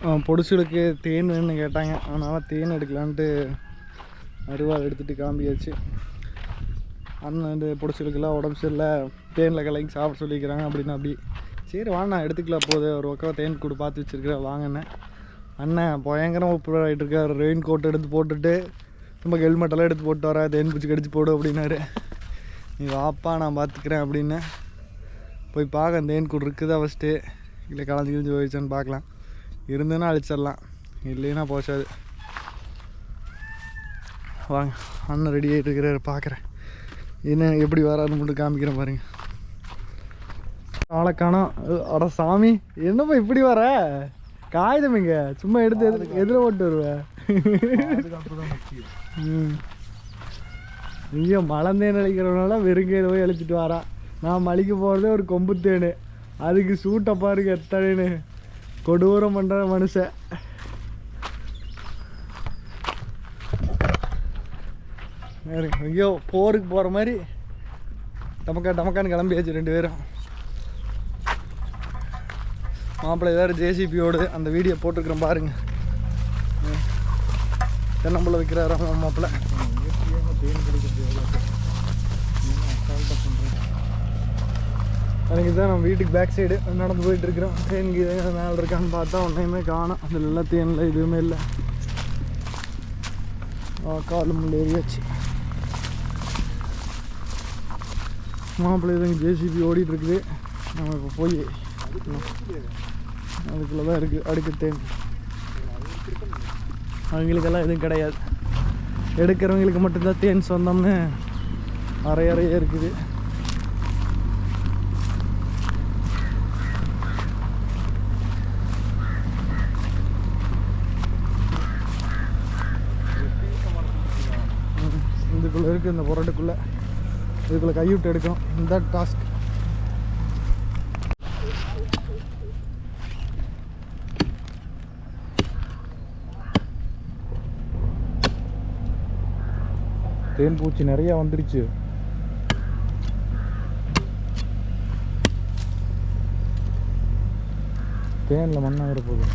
பொடிசுகளுக்கு தேன் வேணும்னு கேட்டாங்க. அதனால் தேன் எடுக்கலான்ட்டு அருவாள் எடுத்துகிட்டு கிளம்பியாச்சு. அண்ணன் இந்த பொடிசுகளுக்கெல்லாம் உடம்பு சரியில்லை. தேனில் கலக்கி சாப்பிட சொல்லிக்கிறாங்க அப்படின்னு அப்படி. சரி வாண்ணா எடுத்துக்கலாம். போகுது. ஒரு பக்கம் தேன் கூடு பார்த்து வச்சுருக்கிறேன் வாங்கினேன். அண்ணன் பயங்கரம் உப்பு ஆகிட்டு இருக்கார். ரெயின் கோட் எடுத்து போட்டுட்டு ரொம்ப ஹெல்மெட்டெல்லாம் எடுத்து போட்டு வர தேன் பூச்சி கடிச்சு போடு அப்படின்னாரு. நீ வாப்பா நான் பார்த்துக்கிறேன் அப்படின்னு. போய் பார்க்க தேன் கூடு இருக்குதா ஃபஸ்ட்டு இல்லை கலந்து கிழிஞ்சு போயிடுச்சான்னு பார்க்கலாம். இருந்ததுன்னா அழிச்சிடலாம். இல்லைன்னா போச்சாது. வாங்க அண்ணன் ரெடி ஆகிட்டு இருக்கிறாரு பார்க்குறேன் என்ன எப்படி வராருன்னு மட்டும் காமிக்கிறேன் பாருங்க. ஆளை காணோம் அட சாமி என்னப்பா இப்படி வர? காகிதம் இங்க. சும்மா எடுத்து எது எதில் ஓட்டு வருவ? ம். இங்கே மலந்தேன் அழிக்கிறவனால வெறுங்கையில் போய் அழிச்சிட்டு வரா. நான் மலிக்க போகிறதே ஒரு கொம்பு தேனு. அதுக்கு சூட்டை பாருங்க எத்தனைன்னு. கொடூரம் பண்ணுற மனுஷன் பாருங்க, ஐயோ போருக்கு போகிற மாதிரி டமக்கா டமக்கான்னு கிளம்பியாச்சு ரெண்டு பேரும் மாப்பிள்ளை வேறு ஜேசிபியோடு அந்த வீடியோ போட்டிருக்கிறேன் பாருங்க ம். தென்னம்புள்ள வைக்கிறாராம் மாப்பிள்ளை எனக்கு தான் நம்ம வீட்டுக்கு பேக் சைடு நடந்து போயிட்டுருக்குறோம். ட்ரெயின் தேனுக்கு மேலே இருக்கான்னு பார்த்தா ஒன்றையுமே காணும். அதில் எல்லாம் தேனில் எதுவுமே இல்லை. காலு முள்ள ஏறியாச்சு. மாப்பிள்ளை இதுங்க ஜேசிபி ஓடிட்டுருக்குது. நம்ம இப்போ போய் அதுக்குள்ளே தான் இருக்குது அடுக்கு தேன். அவங்களுக்கெல்லாம் எதுவும் கிடையாது. எடுக்கிறவங்களுக்கு மட்டும்தான் தேன் சொந்தம்னு அரை அறையே இருக்குது ம், இதுக்குள்ளே இருக்குது இந்த புரட்டுக்குள்ளே. இதுக்குள்ளே கைவிட்டு எடுக்கணும் இந்த டாஸ்க் தேன் பூச்சி நிறையா வந்துருச்சு. தேனில் மண்ணாக போகுது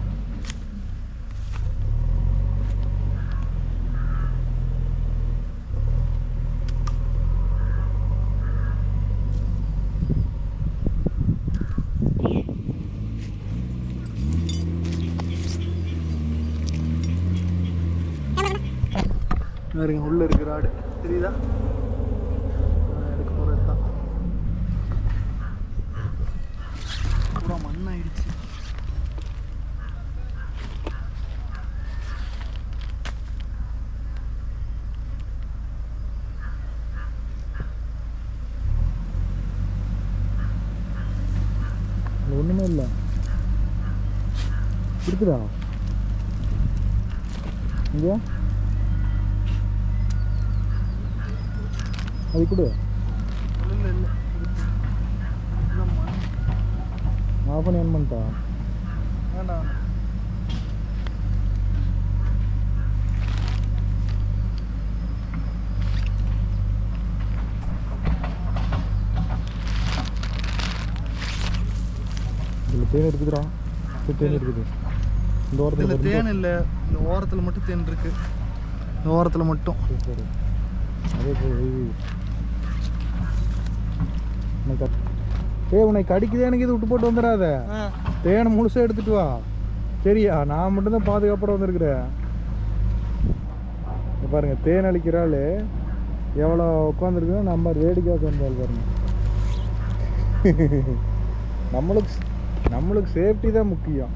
பாருங்க உள்ள இருக்கிற ராடு தெரியுதா? நான் எடுக்க போறது தான். பூரா மண்ணாயிடுச்சு. அதுல ஒண்ணுமே இல்லை. இருக்குதா? இங்கே அது கொடு. ஆஃப் பண்ணி ஆன் பண்ணிட்டா? வேண்டாம் இதில் தேன் இருக்குதுடா. தேன் இருக்குது. இந்த ஓரத்தில் தேன் இல்லை. இந்த ஓரத்தில் மட்டும் தேன் இருக்கு. இந்த ஓரத்தில் மட்டும். அதே போய் வை, வை. உனக்கு ஏய் உனக்கு கடிக்குதே எனக்கு இது விட்டு போட்டு வந்துடாத. தேனை முழுசாக எடுத்துட்டு வா. சரியா நான் மட்டும்தான் பாதுகாப்போட வந்திருக்கிறேன். பாருங்க தேன் அழிக்கிற ஆள் எவ்வளோ உட்காந்துருக்கோ நம்ம வேடிக்கை உட்காந்தாள் பாருங்க. நம்மளுக்கு நம்மளுக்கு சேஃப்டி தான் முக்கியம்.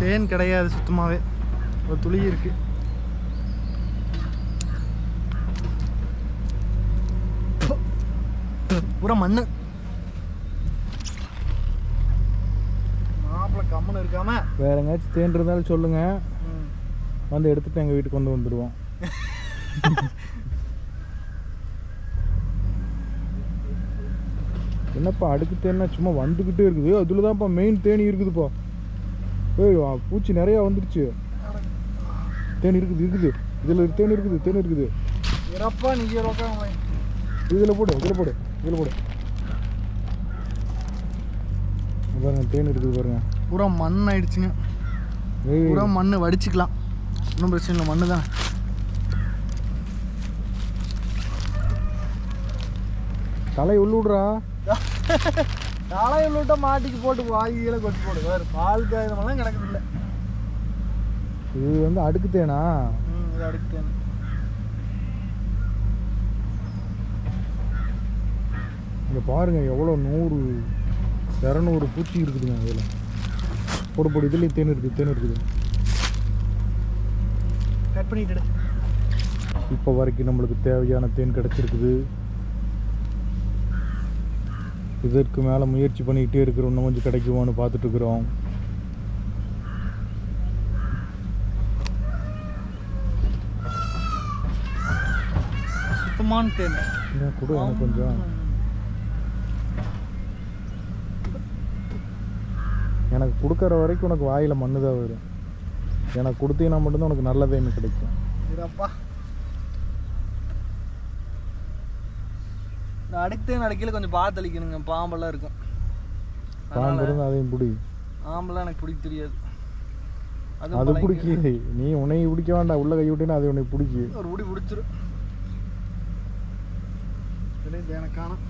தேன் கிடையாது சுத்தமாகவே ஒரு துளி இருக்கு. பூரா மண்ணு. மாப்பிள்ள கம்முன்னு இருக்காம. வேற எங்கேயாச்சும் தேன் இருந்தாலும் சொல்லுங்க. வந்து எடுத்துட்டு எங்கள் வீட்டுக்கு கொண்டு வந்துடுவோம். என்னப்பா அடுக்கு தேன்னா சும்மா வந்துக்கிட்டே இருக்குது. அதில் தான்ப்பா மெயின் தேனி இருக்குதுப்பா. ஏய் பூச்சி நிறையா வந்துடுச்சு. தேன் இருக்குது இருக்குது. இதில் தேன் இருக்குது தேன் இருக்குது. இதில் போடு இதில் போடு. இதில் போடு. பாருங்க தேன் இருக்குது பாருங்க. பூரா மண் ஆயிடுச்சுங்க. பூரா மண் வடிச்சுக்கலாம். ஒன்றும் பிரச்சனை இல்லை மண்ணு தான். தலை உள்ளுடுறா தலையில் விட்டா மாட்டிக்கு போட்டு வாயில கொட்டி போடு. வேறு பால் காயமெல்லாம் கிடக்குது இல்லை இது வந்து அடுக்கு தேனா? இது அடுத்தேன் இங்கே பாருங்க எவ்வளோ நூறு இரநூறு பூச்சி இருக்குதுங்க அதில். போடு போடு இதுலேயும் தேன் இருக்குது தேன் இருக்குது. கட் பண்ணிட்டு இப்போ வரைக்கும் நம்மளுக்கு தேவையான தேன் கிடச்சிருக்குது. இதற்கு மேலே முயற்சி பண்ணிக்கிட்டே இருக்கிறோம் இன்னும் கொஞ்சம் கிடைக்குமான்னு பார்த்துட்டு இருக்கிறோம். சுத்தமான தேன். கொடு எனக்கு கொஞ்சம். எனக்கு கொடுக்குற வரைக்கும் உனக்கு வாயில் மண்ணு தான் வரும். எனக்கு கொடுத்தீங்கன்னா மட்டும்தான் உனக்கு நல்ல தேன் கிடைக்கும். அடுத்தேன் அடிக்கையில் கொஞ்சம் பார்த்து அழிக்கணுங்க பாம்பெல்லாம் இருக்கும். பாம்பு இருந்து அதையும் பிடி. ஆம்பெல்லாம் எனக்கு பிடிக்க தெரியாது. அது பிடிக்கி நீ உன்னை பிடிக்க வேண்டாம். உள்ள கை விட்டீங்கன்னா அது உன்னை பிடிக்கி. ஒரு உடி பிடிச்சிரும். காணும்.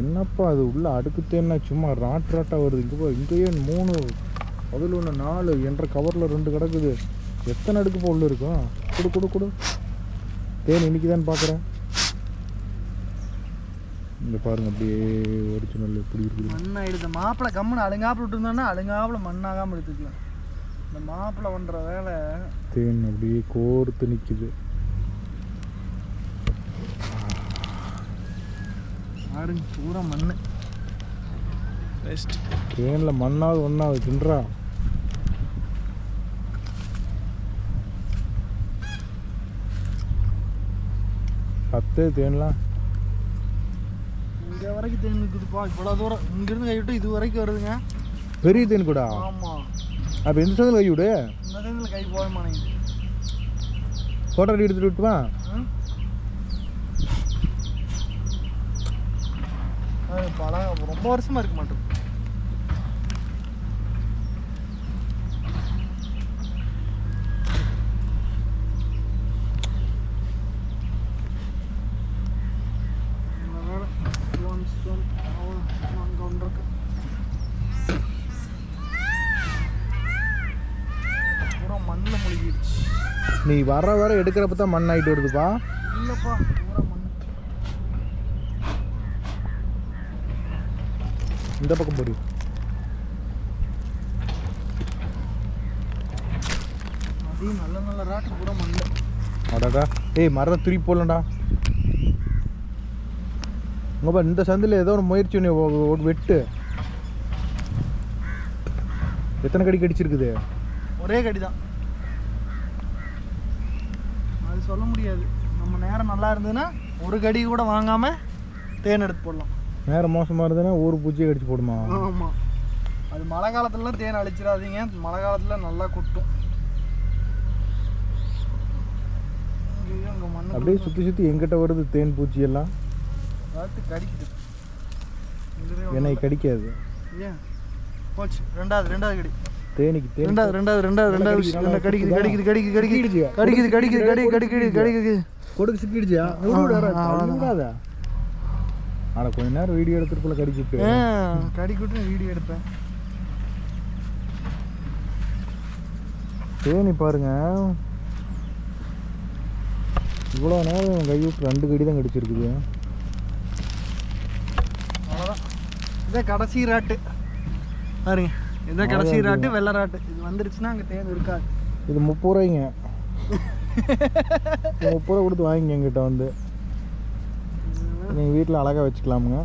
என்னப்பா அது உள்ள அடுக்கு தேன்னா சும்மா ராட் ராட்டா வருது? இங்கே போ இங்கேயே மூணு அதில் ஒன்று நாலு என்ற கவரில் ரெண்டு கிடக்குது. எத்தனை அடுக்கு உள்ள இருக்கும் கொடு கொடு கொடு. தேன் இன்னைக்கு தான் பார்க்குறேன் இங்கே பாருங்க அப்படியே ஒரிஜினல் எப்படி இருக்குது. மண் ஆயிடுது மாப்பிள்ளை கம்முன்னு அழுங்காப்பில் விட்டுருந்தோன்னா அழுங்காப்பில் மண்ணாகாமல் எடுத்துக்கலாம். இந்த மாப்பிள்ளை பண்ணுற வேலை தேன் அப்படியே கோர்த்து நிற்கிது ஆடுங்க பூரா மண் பெஸ்ட் தேனில் மண்ணாவது ஒன்றாவது தின்றா. பத்து தேன்லாம் இங்கே வரைக்கும் தேன் இருக்குதுப்பா இவ்வளோ தூரம். இங்கேருந்து கை விட்டு இது வரைக்கும் வருதுங்க. பெரிய தேன் கூட ஆமாம் அப்போ எந்த சந்தில் கை விடு? இந்த தேனில் கை போக மாட்டேங்குது. ஃபோட்டோ எடுத்துட்டு விட்டுமா ம்? அது பல ரொம்ப வருஷமா இருக்க மாட்டோம். நீ வர வர எடுக்கிறப்ப தான் மண் ஆகிட்டு வருதுப்பா. இல்லைப்பா பூரா மண் இந்த பக்கம் போடு. நல்ல நல்ல ராட்டு பூரா மண் அடாடா. ஏய் மரத்தை திருப்பி போடலண்டா உங்க பாரு இந்த சந்தில் ஏதோ ஒரு முயற்சி பண்ணி ஒ- ஒ- வெட்டு. எத்தனை கடி கடிச்சிருக்குது? ஒரே கடி தான் அது சொல்ல முடியாது. நம்ம நேரம் நல்லா இருந்ததுன்னா ஒரு கடி கூட வாங்காம தேன் எடுத்து போடலாம். நேரம் மோசமாக இருந்ததுன்னா ஊர் பூச்சியை கடிச்சு போடுமா ஆமாம் அது மழை காலத்துலலாம் தேன் அழிச்சிடாதீங்க மழை காலத்தில் நல்லா கொட்டும் அப்படியே சுற்றி சுற்றி எங்கிட்ட வருது தேன் பூச்சி எல்லாம் கடிக்குது என்னை கடிக்காது ஏன் போச்சு ரெண்டாவது ரெண்டாவது கடி தேனிக்கு தேன் ரெண்டாவது ரெண்டாவது ரெண்டாவது ரெண்டாவது கடிக்குது, கடிக்குது கடிக்குது கடிக்குது கடிக்குது. கடிக்குது கடிக்குது கடி கடிக்குது கடிக்குது கொடுக்கு சிக்கிடுச்சியா விடாத ஆனா கொஞ்ச நேரம் வீடியோ எடுத்துட்டு கடிச்சிட்டு. ஆ, கடிக்கிட்டு வீடியோ எடுப்பேன். தேனி பாருங்க. இவ்வளோ நேரம் கை விட்டு ரெண்டு கடி தான் கடிச்சிருக்குது. அவ்வளோதான் இதான் கடைசி ராட்டு. பாருங்க. இதான் கடைசி ராட்டு வெள்ளை ராட்டு. இது வந்துருச்சுன்னா அங்கே தேன் இருக்காது. இது முப்பது ரூபாய்ங்க. முப்பது ரூபா கொடுத்து வாங்கிங்க எங்கிட்ட வந்து. நீங்கள் வீட்டில் அழகாக வச்சுக்கலாமுங்க.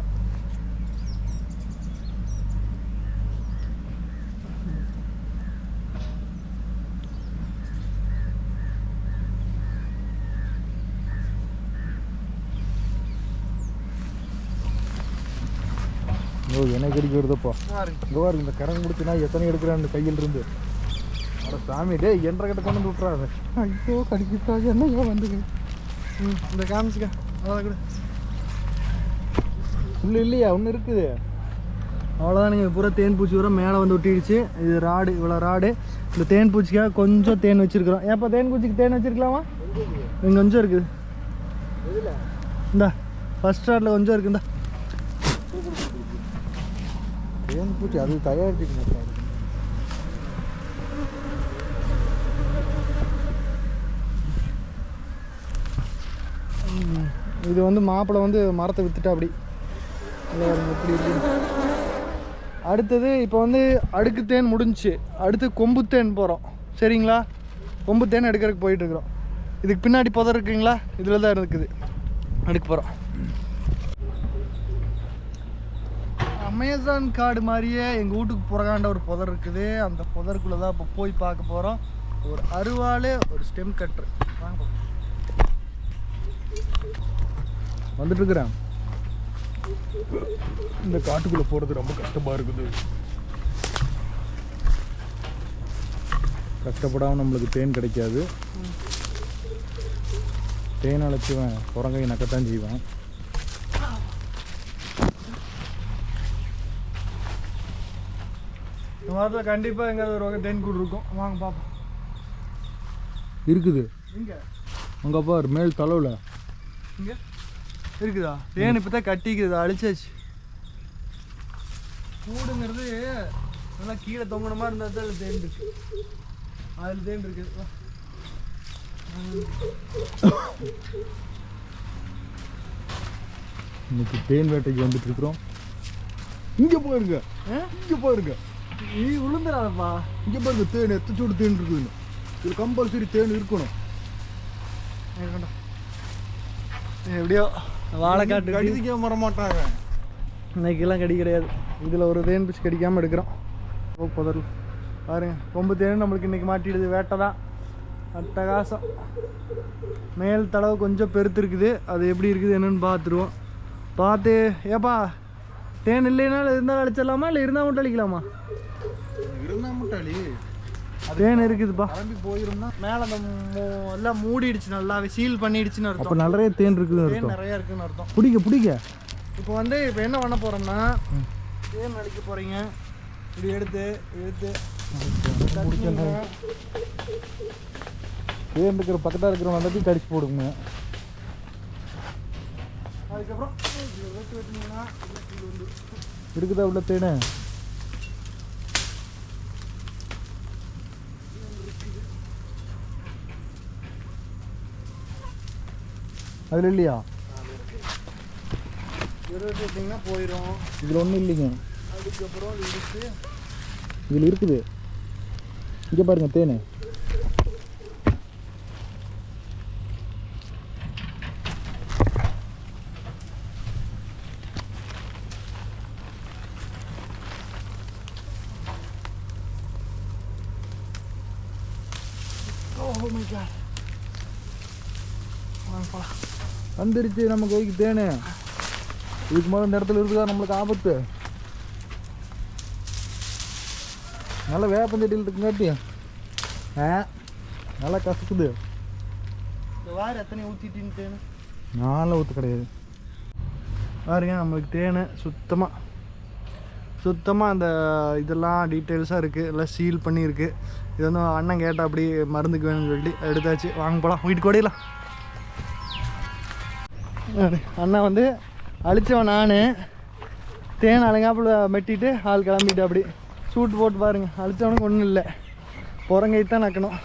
ஓ என்னை கடிக்க வருதப்பா இங்கே பாரு இந்த முடிச்சுனா எத்தனை எடுக்கிறான் கையில் இருந்து. அட சாமி டேய் என்ற கிட்ட கொண்டு வந்து விட்றாரு ஐயோ கடிக்கிட்டாங்க என்னையோ வந்துங்க ம் இந்த காமிச்சுக்க. அதான் கூட. உள்ள இல்லையா? ஒன்று இருக்குது. அவ்வளோதானுங்க பூரா தேன் பூச்சி பூரா மேலே வந்து ஒட்டிடுச்சு. இது ராடு இவ்வளோ ராடு. இந்த தேன் பூச்சிக்காக கொஞ்சம் தேன் வச்சுருக்குறோம். ஏப்பா தேன் பூச்சிக்கு தேன் வச்சுருக்கலாமா? இங்கே கொஞ்சம் இருக்குது. இந்தா ஃபஸ்ட் ராடில் கொஞ்சம் இருக்குந்தா தேன் பூச்சி அது தயாரிச்சுக்கணும். இது வந்து மாப்பிள்ளை வந்து மரத்தை வித்துட்டா அப்படி. இப்படி இருக்கு அடுத்தது இப்போ வந்து அடுக்கு தேன் முடிஞ்சுச்சு. அடுத்து கொம்பு தேன் போகிறோம் சரிங்களா? கொம்பு தேன் எடுக்கிறதுக்கு போயிட்டு இருக்கிறோம் இதுக்கு பின்னாடி புதர் இருக்குங்களா? இதில் தான் இருக்குது. எடுக்க போகிறோம் அமேசான் காடு மாதிரியே எங்கள் வீட்டுக்கு புறகாண்ட ஒரு புதர் இருக்குது. அந்த புதருக்குள்ளே தான் இப்போ போய் பார்க்க போகிறோம் ஒரு அருவாள் ஒரு ஸ்டெம் கட்ரு வாங்க வந்துட்டுருக்குறேன். இந்த காட்டுக்குள்ள போறது ரொம்ப கஷ்டமா இருக்குது. கஷ்டப்படாம நம்மளுக்கு தேன் கிடைக்காது. தேன் அழைச்சுவேன் குரங்கை நக்கத்தான் செய்வான். இந்த வாரத்தில் கண்டிப்பாக எங்கேயாவது ஒரு வகை தேன் கூடு இருக்கும். வாங்க பார்ப்போம். இருக்குது. இங்கே அங்கே பார் மேல் தலைவில். இங்கே? இருக்குதா? தேன் இப்போ தான் கட்டிக்குது அழிச்சாச்சு. கூடுங்கிறது நல்லா கீழே தொங்கின மாதிரி இருந்தால் தான் அதில் தேன் இருக்கு. அதில் தேன் இருக்குது வா. இன்னைக்கு தேன் வேட்டைக்கு வந்துட்டு இருக்கிறோம். இங்கே பாருங்க. ஆ? இங்கே பாருங்க. நீ விழுந்துடாதப்பா இங்கே பாருங்க தேன் எத்தச்சோடு தேன் இருக்குதுன்னு. இது கம்பல்சரி தேன் இருக்கணும். எப்படியோ. வாழைக்காட்டு கடிதிக்க வர மாட்டாங்க இன்னைக்கெல்லாம் கடி கிடையாது. இதில் ஒரு தேன் பிச்சு கடிக்காமல் எடுக்கிறோம். ஓ புதர்ல. பாருங்க கொம்பு தேன் நம்மளுக்கு இன்றைக்கி மாட்டிடுது. வேட்டை தான் அட்டகாசம். மேல் தடவை கொஞ்சம் பெருத்து இருக்குது அது எப்படி இருக்குது என்னன்னு பார்த்துருவோம். பார்த்து ஏப்பா தேன் இல்லைனாலும் இருந்தாலும் அழிச்சிடலாமா? இல்லை இருந்தால் மட்டும் அழிக்கலாமா? இருந்தா முட்டாளி தேன் இருக்குதுப்பா. கிளம்பி போயிருந்தா மேலே அந்த எல்லாம் மூடிடுச்சு நல்லாவே சீல் பண்ணிடுச்சுன்னு அப்போ அர்த்தம் நிறைய தேன் அர்த்தம். நிறையா இருக்குன்னு அர்த்தம். பிடிக்க பிடிக்க. இப்போ வந்து இப்போ என்ன பண்ண போகிறோம்னா தேன் அடிக்க போகிறீங்க இப்படி எடுத்து எடுத்து. தேன் இருக்கிற பக்கத்தில் இருக்கிறவங்க எல்லாத்தையும் கடிச்சு போடுங்க. அதுக்கப்புறம் இருக்குதா உள்ள தேனு? அதில் இல்லையா? வெட்டு விட்டிங்கன்னா போயிடும் இதில் ஒன்றும் இல்லைங்க. அதுக்கப்புறம் இது எடுத்து இதில் இருக்குது. இங்கே பாருங்க தேனு. ஓ மை காட் வாங்க போலாம் வந்துருச்சு நம்ம கைக்கு தேனு. இதுக்கு மேலே இந்த இடத்துல இருக்குதா நம்மளுக்கு ஆபத்து. நல்லா வேப்பந்தட்டியில் இருக்குங்காட்டி ஆ நல்லா கசக்குது. இந்த வார் எத்தனை ஊற்றிட்டின்னு தேன்? நாளில் ஊற்று கிடையாது. பாருங்க நம்மளுக்கு தேன் சுத்தமாக சுத்தமாக அந்த இதெல்லாம் டீட்டெயில்ஸாக இருக்குது எல்லாம் சீல் பண்ணியிருக்கு. இது வந்து அண்ணன் கேட்டால் அப்படி மருந்துக்கு வேணும்னு சொல்லிட்டு எடுத்தாச்சு. வாங்க போகலாம் வீட்டுக்கு ஓடிடலாம். அண்ணன் வந்து அழிச்சவன் நான். தேன் அலங்காப்புல மெட்டிட்டு ஆள் கிளம்பிட்டு அப்படி சூட்டு போட்டு பாருங்க. அழிச்சவனுக்கு ஒன்றும் இல்லை. புறங்கை தான் நக்கணும்.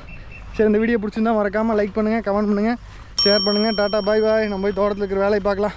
சரி இந்த வீடியோ பிடிச்சிருந்தா மறக்காமல் லைக் பண்ணுங்கள் கமெண்ட் பண்ணுங்கள் ஷேர் பண்ணுங்கள் டாட்டா பாய் பாய் நம்ம போய் தோட்டத்தில் இருக்கிற வேலையை பார்க்கலாம்.